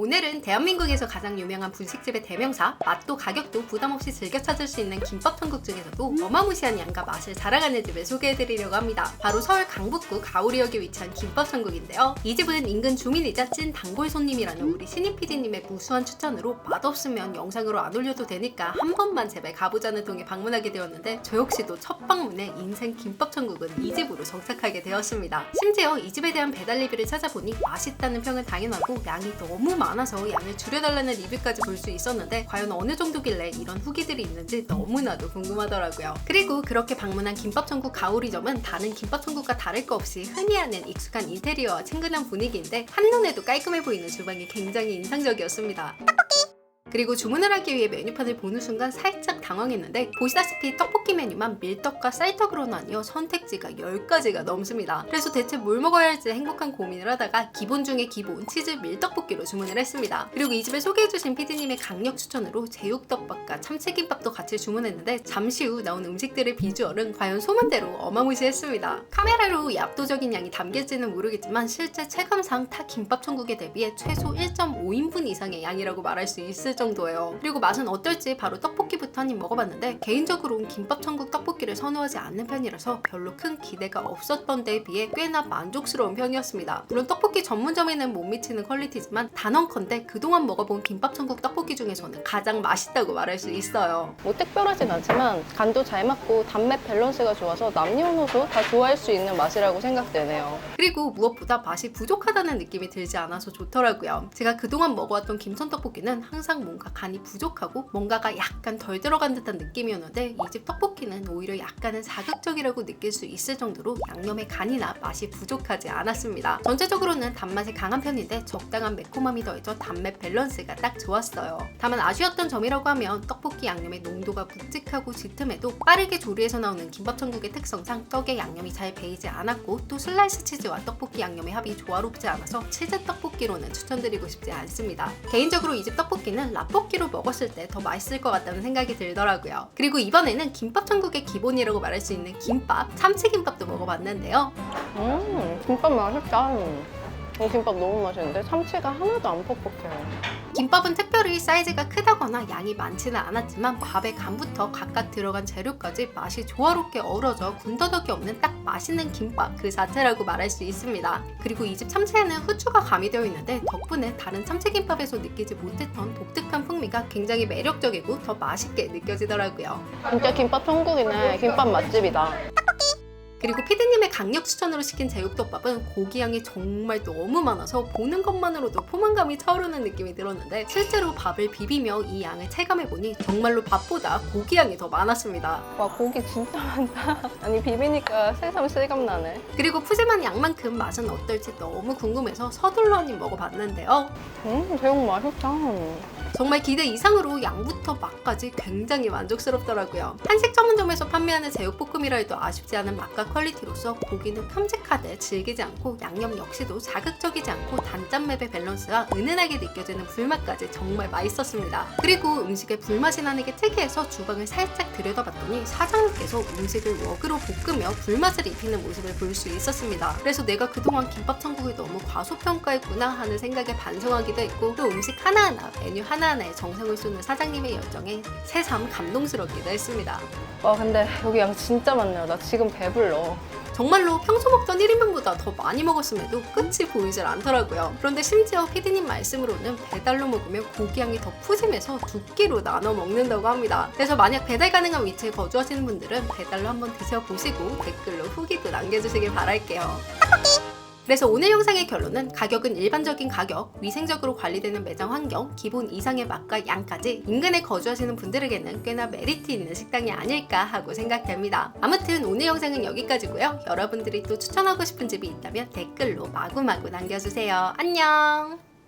오늘은 대한민국에서 가장 유명한 분식집의 대명사, 맛도 가격도 부담 없이 즐겨 찾을 수 있는 김밥 천국 중에서도 어마무시한 양과 맛을 자랑하는 집을 소개해드리려고 합니다. 바로 서울 강북구 가오리역에 위치한 김밥 천국인데요. 이 집은 인근 주민이자 찐 단골 손님이라는 우리 신입 PD님의 무수한 추천으로 맛없으면 영상으로 안 올려도 되니까 한 번만 제발 가보자는 동에 방문하게 되었는데 저 역시도 첫 방문에 인생 김밥 천국은 이 집으로 정착하게 되었습니다. 심지어 이 집에 대한 배달 리뷰를 찾아보니 맛있다는 평은 당연하고 양이 너무 많아 서 양을 줄여달라는 리뷰까지 볼 수 있었는데 과연 어느 정도길래 이런 후기들이 있는지 너무나도 궁금하더라고요. 그리고 그렇게 방문한 김밥천국 가오리점은 다른 김밥천국과 다를 거 없이 흔히 하는 익숙한 인테리어와 친근한 분위기인데 한눈에도 깔끔해 보이는 주방이 굉장히 인상적이었습니다. 그리고 주문을 하기 위해 메뉴판을 보는 순간 살짝 당황했는데 보시다시피 떡볶이 메뉴만 밀떡과 쌀떡으로 나뉘어 선택지가 10가지가 넘습니다. 그래서 대체 뭘 먹어야 할지 행복한 고민을 하다가 기본 중에 기본 치즈 밀떡볶이로 주문을 했습니다. 그리고 이 집을 소개해주신 PD님의 강력 추천으로 제육덮밥과 참치김밥도 같이 주문했는데 잠시 후 나온 음식들의 비주얼은 과연 소문대로 어마무시했습니다. 카메라로 이 압도적인 양이 담길지는 모르겠지만 실제 체감상 타 김밥 천국에 대비해 최소 1.5인분 이상의 양이라고 말할 수 있을 정도예요. 그리고 맛은 어떨지 바로 떡볶이부터 한 입 먹어봤는데 개인적으로는 김밥 천국 떡볶이를 선호하지 않는 편이라서 별로 큰 기대가 없었던 데에 비해 꽤나 만족스러운 편이었습니다. 물론 떡볶이 전문점에는 못 미치는 퀄리티지만 단언컨대 그동안 먹어본 김밥 천국 떡볶이 중에서는 가장 맛있다고 말할 수 있어요. 뭐 특별하진 않지만 간도 잘 맞고 단맛 밸런스가 좋아서 남녀노소 다 좋아할 수 있는 맛이라고 생각되네요. 그리고 무엇보다 맛이 부족하다는 느낌이 들지 않아서 좋더라고요. 제가 그동안 먹어왔던 김천 떡볶이는 항상 뭔가 간이 부족하고 뭔가가 약간 덜 들어간 듯한 느낌이었는데 이 집 떡볶이는 오히려 약간은 자극적이라고 느낄 수 있을 정도로 양념의 간이나 맛이 부족하지 않았습니다. 전체적으로는 단맛이 강한 편인데 적당한 매콤함이 더해져 단맛 밸런스가 딱 좋았어요. 다만 아쉬웠던 점이라고 하면 떡볶이 양념의 농도가 묵직하고 짙음에도 빠르게 조리해서 나오는 김밥천국의 특성상 떡의 양념이 잘 배이지 않았고 또 슬라이스 치즈와 떡볶이 양념의 합이 조화롭지 않아서 치즈 떡볶이로는 추천드리고 싶지 않습니다. 개인적으로 이 집 떡볶이는 라볶이로 먹었을 때 더 맛있을 것 같다는 생각이 들더라고요. 그리고 이번에는 김밥 천국의 기본이라고 말할 수 있는 김밥, 참치김밥도 먹어봤는데요. 음, 김밥 맛있다. 이 김밥 너무 맛있는데 참치가 하나도 안 퍽퍽해요. 김밥은 특별히 사이즈가 크다거나 양이 많지는 않았지만 밥에 간부터 각각 들어간 재료까지 맛이 조화롭게 어우러져 군더더기 없는 딱 맛있는 김밥 그 자체라고 말할 수 있습니다. 그리고 이 집 참치에는 후추가 가미되어 있는데 덕분에 다른 참치김밥에서 느끼지 못했던 독특한 풍미가 굉장히 매력적이고 더 맛있게 느껴지더라고요. 진짜 김밥 천국이네. 김밥 맛집이다. 그리고 피디님의 강력 추천으로 시킨 제육덮밥은 고기 양이 정말 너무 많아서 보는 것만으로도 포만감이 차오르는 느낌이 들었는데 실제로 밥을 비비며 이 양을 체감해보니 정말로 밥보다 고기 양이 더 많았습니다. 와 고기 진짜 많다. 아니 비비니까 새삼 실감나네. 그리고 푸짐한 양만큼 맛은 어떨지 너무 궁금해서 서둘러 한입 먹어봤는데요. 음 제육 맛있다. 정말 기대 이상으로 양부터 맛까지 굉장히 만족스럽더라고요. 한식 전문점에서 판매하는 제육볶음이라 해도 아쉽지 않은 맛과 퀄리티로서 고기는 큼직하되 질기지 않고 양념 역시도 자극적이지 않고 단짠맵의 밸런스와 은은하게 느껴지는 불맛까지 정말 맛있었습니다. 그리고 음식에 불맛이 나는 게 특이해서 주방을 살짝 들여다봤더니 사장님께서 음식을 웍으로 볶으며 불맛을 입히는 모습을 볼 수 있었습니다. 그래서 내가 그동안 김밥 천국을 너무 과소평가했구나 하는 생각에 반성하기도 했고 또 음식 하나하나 메뉴 하나 하나에 정성을 쏟는 사장님의 열정에 새삼 감동스럽기도 했습니다. 와 근데 여기 양 진짜 많네요. 나 지금 배불러. 정말로 평소 먹던 1인분보다 더 많이 먹었음에도 끝이 보이질 않더라고요. 그런데 심지어 피디님 말씀으로는 배달로 먹으면 고기 양이 더 푸짐해서 두 끼로 나눠 먹는다고 합니다. 그래서 만약 배달 가능한 위치에 거주하시는 분들은 배달로 한번 드셔보시고 댓글로 후기도 남겨주시길 바랄게요. 그래서 오늘 영상의 결론은 가격은 일반적인 가격, 위생적으로 관리되는 매장 환경, 기본 이상의 맛과 양까지 인근에 거주하시는 분들에게는 꽤나 메리트 있는 식당이 아닐까 하고 생각됩니다. 아무튼 오늘 영상은 여기까지고요. 여러분들이 또 추천하고 싶은 집이 있다면 댓글로 마구마구 남겨주세요. 안녕!